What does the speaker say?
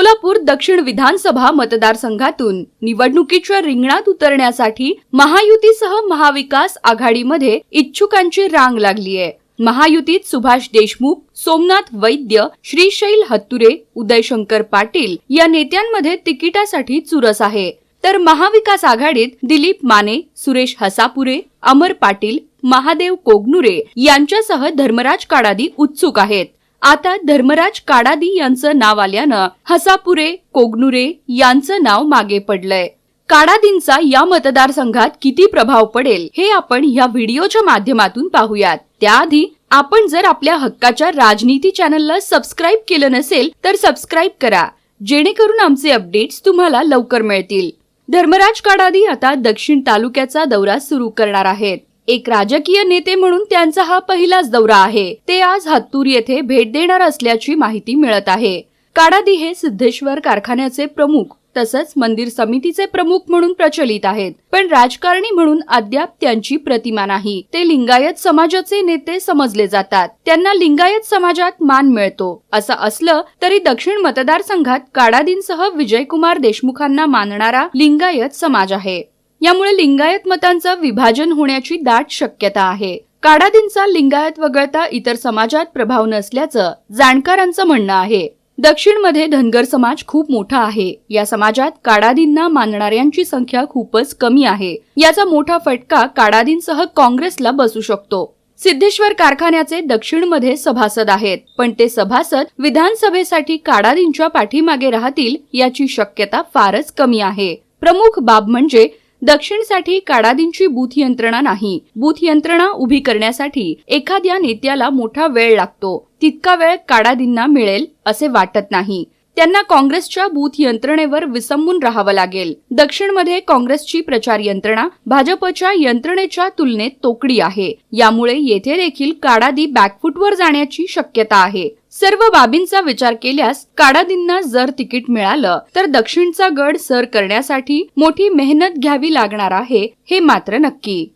सोलापूर दक्षिण विधानसभा मतदारसंघातून निवडणुकीच्या रिंगणात उतरण्यासाठी महायुतीसह महाविकास आघाडीमध्ये इच्छुकांची रांग लागली आहे. महायुतीत सुभाष देशमुख सोमनाथ वैद्य श्रीशैल हत्तुरे उदयशंकर पाटील या नेत्यांमध्ये तिकिटासाठी चुरस आहे. तर महाविकास आघाडीत दिलीप माने सुरेश हसापुरे अमर पाटील महादेव कोगनुरे यांच्यासह धर्मराज काडादी उत्सुक आहेत. आता धर्मराज काडादी यांचं नाव आल्यानं हसापुरे कोगनुरे यांचं नाव मागे पडलंय. काडादींचा या मतदारसंघात किती प्रभाव पडेल हे आपण या व्हिडिओच्या माध्यमातून पाहूयात. त्याआधी आपण जर आपल्या हक्काच्या राजनीती चॅनलला सबस्क्राईब केलं नसेल तर सबस्क्राईब करा जेणेकरून आमचे अपडेट्स तुम्हाला लवकर मिळतील. धर्मराज काडादी आता दक्षिण तालुक्याचा दौरा सुरू करणार आहेत. एक राजकीय नेते म्हणून त्यांचा हा पहिलाच दौरा आहे. ते आज हत्तूर येथे भेट देणार असल्याची माहिती मिळत आहे. काडादी हे सिद्धेश्वर कारखान्याचे प्रमुख तसंच मंदिर समितीचे प्रमुख म्हणून प्रचलित आहेत. पण राजकारणी म्हणून अद्याप त्यांची प्रतिमा नाही. ते लिंगायत समाजाचे नेते समजले जातात. त्यांना लिंगायत समाजात मान मिळतो. असं असलं तरी दक्षिण मतदारसंघात काडादींसह विजयकुमार देशमुखांना मानणारा लिंगायत समाज आहे. यामुळे लिंगायत मतांचं विभाजन होण्याची दाट शक्यता आहे. काडादींचा लिंगायत वगळता इतर समाजात प्रभाव नसल्याचं जाणकारांचं म्हणणं आहे. दक्षिणमध्ये धनगर समाज खूप मोठा आहे. या समाजात काडादींना मानणाऱ्यांची संख्या खूपच कमी आहे. याचा मोठा फटका काडादींसह काँग्रेसला बसू शकतो. सिद्धेश्वर कारखान्याचे दक्षिणमध्ये सभासद आहेत. पण ते सभासद विधानसभेसाठी काडादींच्या पाठीमागे राहतील याची शक्यता फारच कमी आहे. प्रमुख बाब म्हणजे दक्षिणसाठी काडादींची बूथ यंत्रणा नाही. बूथ यंत्रणा उभी करण्यासाठी एखाद्या नेत्याला मोठा वेळ लागतो. तितका वेळ काडादींना मिळेल असे वाटत नाही. त्यांना काँग्रेसच्या बूथ यंत्रणेवर विसंबून राहावं लागेल. दक्षिणमध्ये काँग्रेसची प्रचार यंत्रणा भाजपच्या यंत्रणेच्या तुलनेत तोकडी आहे. यामुळे येथे देखील काडादी बॅकफुटवर जाण्याची शक्यता आहे. सर्व बाबींचा विचार केल्यास काडादींना जर तिकीट मिळालं तर दक्षिणचा गड सर करण्यासाठी मोठी मेहनत घ्यावी लागणार आहे हे मात्र नक्की.